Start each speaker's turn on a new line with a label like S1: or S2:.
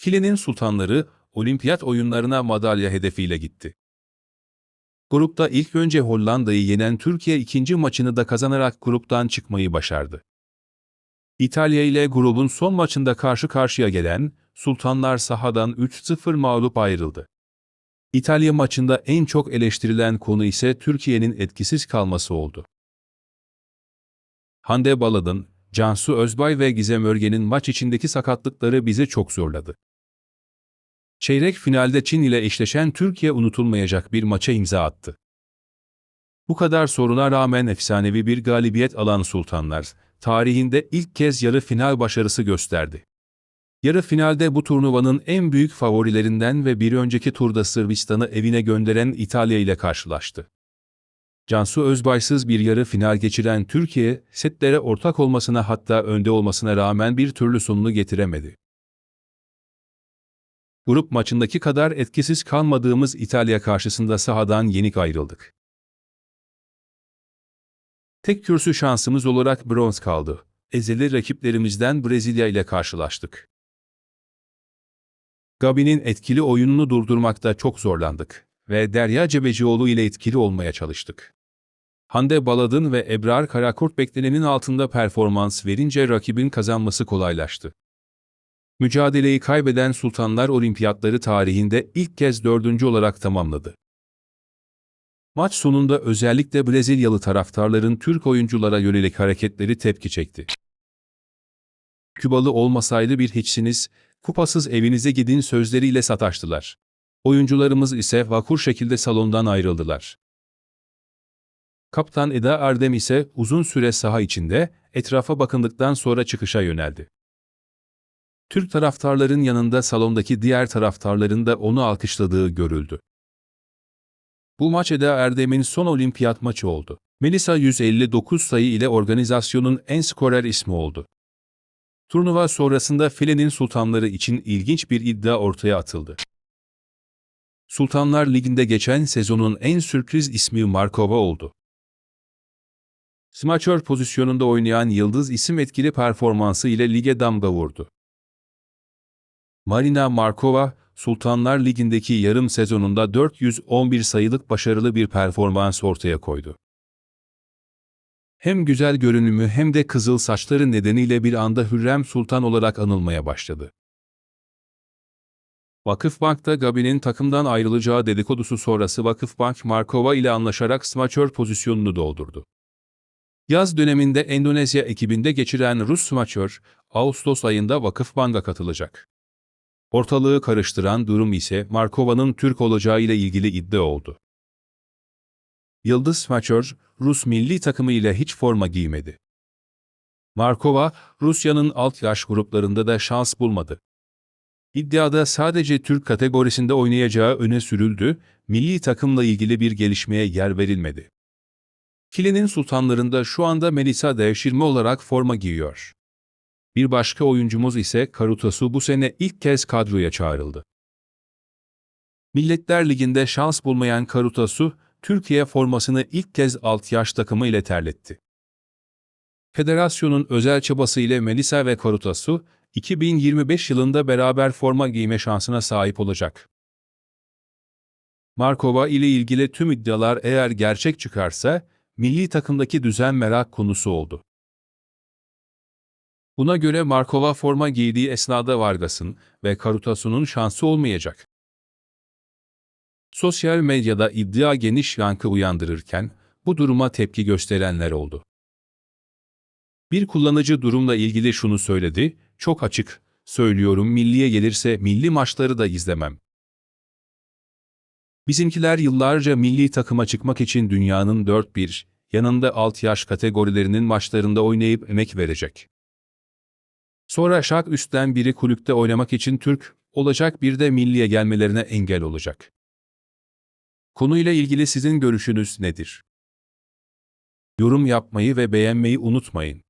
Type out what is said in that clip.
S1: Filenin sultanları olimpiyat oyunlarına madalya hedefiyle gitti. Grupta ilk önce Hollanda'yı yenen Türkiye ikinci maçını da kazanarak gruptan çıkmayı başardı. İtalya ile grubun son maçında karşı karşıya gelen Sultanlar sahadan 3-0 mağlup ayrıldı. İtalya maçında en çok eleştirilen konu ise Türkiye'nin etkisiz kalması oldu. Hande Baladın, Cansu Özbay ve Gizem Örgen'in maç içindeki sakatlıkları bizi çok zorladı. Çeyrek finalde Çin ile eşleşen Türkiye unutulmayacak bir maça imza attı. Bu kadar soruna rağmen efsanevi bir galibiyet alan Sultanlar, tarihinde ilk kez yarı final başarısı gösterdi. Yarı finalde bu turnuvanın en büyük favorilerinden ve bir önceki turda Sırbistan'ı evine gönderen İtalya ile karşılaştı. Cansu Özbaysız bir yarı final geçiren Türkiye, setlere ortak olmasına hatta önde olmasına rağmen bir türlü sonunu getiremedi. Grup maçındaki kadar etkisiz kalmadığımız İtalya karşısında sahadan yenik ayrıldık. Tek kürsü şansımız olarak bronz kaldı. Ezeli rakiplerimizden Brezilya ile karşılaştık. Gabi'nin etkili oyununu durdurmakta çok zorlandık ve Derya Cebecioğlu ile etkili olmaya çalıştık. Hande Baladın ve Ebrar Karakurt beklenenin altında performans verince rakibin kazanması kolaylaştı. Mücadeleyi kaybeden Sultanlar Olimpiyatları tarihinde ilk kez dördüncü olarak tamamladı. Maç sonunda özellikle Brezilyalı taraftarların Türk oyunculara yönelik hareketleri tepki çekti. Kübalı olmasaydı bir hiçsiniz, kupasız evinize gidin sözleriyle sataştılar. Oyuncularımız ise vakur şekilde salondan ayrıldılar. Kaptan Eda Erdem ise uzun süre saha içinde, etrafa bakındıktan sonra çıkışa yöneldi. Türk taraftarların yanında salondaki diğer taraftarların da onu alkışladığı görüldü. Bu maç Eda Erdem'in son olimpiyat maçı oldu. Melisa 159 sayı ile organizasyonun en skorer ismi oldu. Turnuva sonrasında filenin sultanları için ilginç bir iddia ortaya atıldı. Sultanlar Ligi'nde geçen sezonun en sürpriz ismi Markova oldu. Smaçör pozisyonunda oynayan yıldız isim etkili performansı ile lige damga vurdu. Marina Markova, Sultanlar Ligi'ndeki yarım sezonunda 411 sayılık başarılı bir performans ortaya koydu. Hem güzel görünümü hem de kızıl saçları nedeniyle bir anda Hürrem Sultan olarak anılmaya başladı. Vakıfbank'ta Gabi'nin takımdan ayrılacağı dedikodusu sonrası Vakıfbank Markova ile anlaşarak smaçör pozisyonunu doldurdu. Yaz döneminde Endonezya ekibinde geçiren Rus smaçör, Ağustos ayında Vakıfbank'a katılacak. Ortalığı karıştıran durum ise Markova'nın Türk olacağı ile ilgili iddia oldu. Yıldız smaçör, Rus milli takımı ile hiç forma giymedi. Markova, Rusya'nın alt yaş gruplarında da şans bulmadı. İddiada sadece Türk kategorisinde oynayacağı öne sürüldü, milli takımla ilgili bir gelişmeye yer verilmedi. Filenin sultanlarında şu anda Melisa devşirme olarak forma giyiyor. Bir başka oyuncumuz ise Karutasu bu sene ilk kez kadroya çağrıldı. Milletler Ligi'nde şans bulmayan Karutasu, Türkiye formasını ilk kez alt yaş takımı ile terletti. Federasyonun özel çabası ile Melisa ve Karutasu, 2025 yılında beraber forma giyme şansına sahip olacak. Markova ile ilgili tüm iddialar eğer gerçek çıkarsa, milli takımdaki düzen merak konusu oldu. Buna göre Markova forma giydiği esnada Vargas'ın ve Karutasu'nun şansı olmayacak. Sosyal medyada iddia geniş yankı uyandırırken bu duruma tepki gösterenler oldu. Bir kullanıcı durumla ilgili şunu söyledi, çok açık, söylüyorum milliye gelirse milli maçları da izlemem. Bizimkiler yıllarca milli takıma çıkmak için dünyanın dört bir, yanında alt yaş kategorilerinin maçlarında oynayıp emek verecek. Sonra şak üstten biri kulüpte oynamak için Türk, olacak bir de milliye gelmelerine engel olacak. Konuyla ilgili sizin görüşünüz nedir? Yorum yapmayı ve beğenmeyi unutmayın.